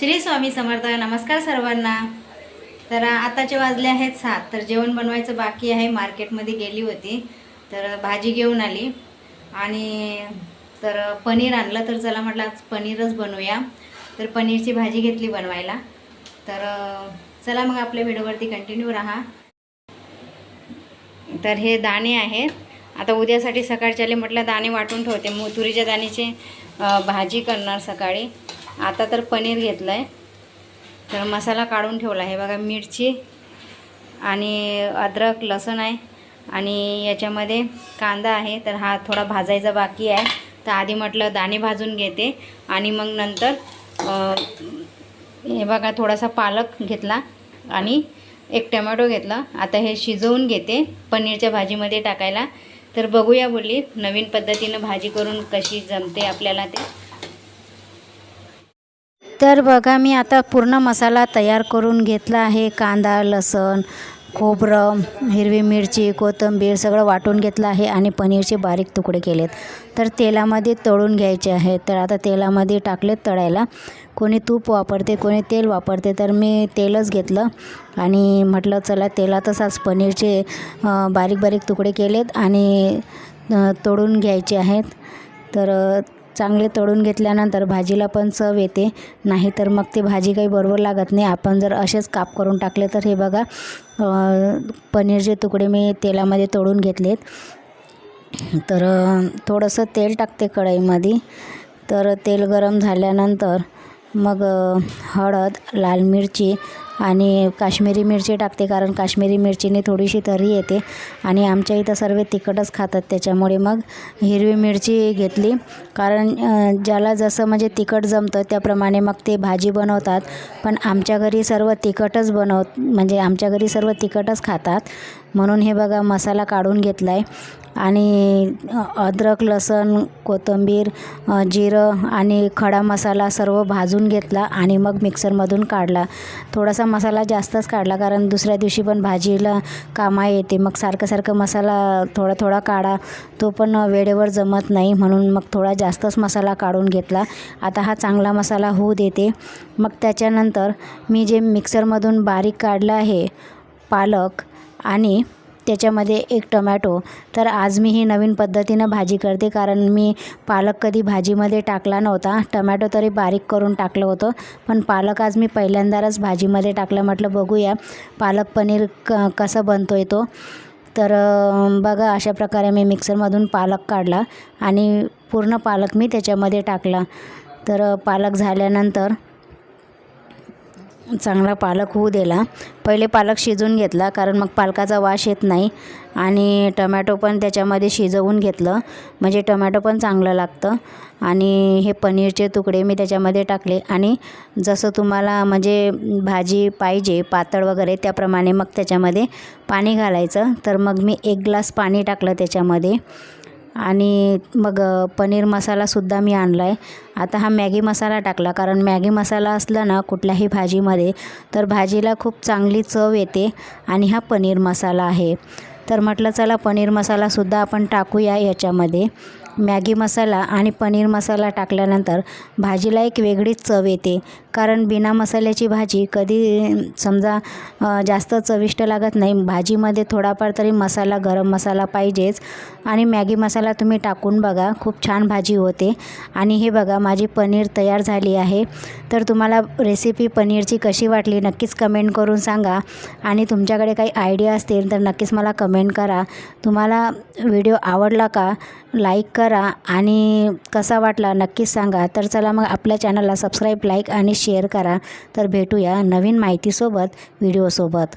श्री स्वामी समर्थ नमस्कार सर्वांना. तर आताचे वाजले आहेत सात तर जेवण बनवायचं बाकी आहे. मार्केटमध्ये गेली होती तर भाजी घेऊन आली. आणि तर पनीर आणलं तर चला म्हटलं आज पनीरच बनवूया. तर पनीरची भाजी घेतली बनवायला. तर चला मग आपल्या व्हिडिओवरती कंटिन्यू राहा. तर हे दाणे आहेत. आता उद्यासाठी सकाळच्याले म्हटलं दाणे वाटून ठेवते. मग तुरीच्या दाण्याची भाजी करणार सकाळी. आता तर पनीर घेतलं आहे तर मसाला काढून ठेवला. आहे बघा मिरची आणि अद्रक लसूण आहे. आणि याच्यामध्ये कांदा आहे. तर हा थोडा भाजायचा बाकी आहे. तर आधी म्हटलं दाणे भाजून घेते. आणि मग नंतर हे बघा थोडासा पालक घेतला आणि एक टमॅटो घेतला. आता हे शिजवून घेते पनीरच्या भाजीमध्ये टाकायला. तर बघूया बोलली नवीन पद्धतीनं भाजी करून कशी जमते आपल्याला ते. तर बघा मी आता पूर्ण मसाला तयार करून घेतला आहे. कांदा लसण खोबरं हिरवी मिरची कोथिंबीर सगळं वाटून घेतलं आहे आणि पनीरचे बारीक तुकडे केलेत. तर तेलामध्ये तळून घ्यायचे आहे. तर आता तेलामध्ये टाकलेत तळायला. कोणी तूप वापरते कोणी तेल वापरते तर मी तेलच घेतलं. आणि म्हटलं चला तेलातच आज पनीरचे बारीक बारीक तुकडे केलेत आणि तळून घ्यायचे आहेत. तर चांगले तळून घेतल्यानंतर भाजीला पण चव येते. नाही तर मग ते भाजी काही बरोबर लागत नाही. आपण जर असेच काप करून टाकले तर हे बघा पनीरचे तुकडे मी तेलामध्ये तळून घेतलेत. तर थोडंसं तेल टाकते कढईमध्ये. तर तेल गरम झाल्यानंतर मग हळद लाल मिरची आणि काश्मीरी मिरची टाकते कारण काश्मीरी मिरचीने थोडीशी तरी येते. आणि आमच्या इथं सर्व तिखटच खातात त्याच्यामुळे मग हिरवी मिरची घेतली. कारण ज्याला जसं म्हणजे तिखट जमतं त्याप्रमाणे मग ते भाजी बनवतात. पण आमच्या घरी सर्व तिखटच बनव म्हणजे आमच्या घरी सर्व तिखटच खातात. म्हणून हे बघा मसाला काढून घेतला आहे आणि अद्रक लसण कोथिंबीर जिरं आणि खडा मसाला सर्व भाजून घेतला आणि मग मिक्सरमधून काढला. थोडासा मसाला जास्तच काढला कारण दुसऱ्या दिवशी पण भाजीला कामा येते. मग सारखं सारखं मसाला थोडा थोडा काढा तो पण वेळेवर जमत नाही. म्हणून मग थोडा जास्तच मसाला काढून घेतला. आता हा चांगला मसाला होऊ देते. मग त्याच्यानंतर मी जे मिक्सरमधून बारीक काढलं आहे पालक आणि त्याच्यामध्ये एक टमॅटो. तर आज मी ही नवीन पद्धतीनं भाजी करते कारण मी पालक कधी भाजीमध्ये टाकला नव्हता. टमॅटो तरी बारीक करून टाकलं होतं पण पालक आज मी पहिल्यांदाच भाजीमध्ये टाकलं. म्हटलं बघूया पालक पनीर क कसं बनतो आहे तो. तर बघा अशा प्रकारे मी मिक्सरमधून पालक काढला आणि पूर्ण पालक मी त्याच्यामध्ये टाकला. तर पालक झाल्यानंतर चांगला पालक होऊ दिला. पहिले पालक शिजवून घेतला कारण मग पालकाचा वास येत नाही. आणि टमॅटो पण त्याच्यामध्ये शिजवून घेतलं. म्हणजे टमॅटो पण चांगलं लागतं. आणि हे पनीरचे तुकडे मी त्याच्यामध्ये टाकले. आणि जसं तुम्हाला म्हणजे भाजी पाहिजे पातळ वगैरे त्याप्रमाणे मग त्याच्यामध्ये पाणी घालायचं. तर मग मी एक ग्लास पाणी टाकलं त्याच्यामध्ये. आणि मग पनीर मसालासुद्धा मी आणला आहे आता हा मॅगी मसाला टाकला कारण मॅगी मसाला असला ना कुठल्याही भाजीमध्ये तर भाजीला खूप चांगली चव येते आणि हा पनीर मसाला आहे. तर म्हटलं चला पनीर मसालासुद्धा आपण टाकूया याच्यामध्ये. मॅगी मसाला आणि पनीर मसाला टाकल्यानंतर भाजीला एक वेगळीच चव येते. कारण बिना मसाल्याची भाजी कधी समजा जास्त चविष्ट लागत नाही. भाजीमध्ये थोडाफार तरी मसाला गरम मसाला पाहिजेच. आणि मॅगी मसाला तुम्ही टाकून बघा. खूप छान भाजी होते. आणि हे बघा माझी पनीर तयार झाली आहे. तर तुम्हाला रेसिपी पनीरची कशी वाटली नक्कीच कमेंट करून सांगा. आणि तुमच्याकडे काही आयडिया असतील तर नक्कीच मला कमेंट करा. तुम्हाला व्हिडिओ आवडला का लाईक करा आणि कसा वाटला नक्कीच सांगा. तर चला मग आपल्या चॅनलला सबस्क्राईब लाईक आणि शेअर करा. तर भेटूया नवीन माहितीसोबत व्हिडिओसोबत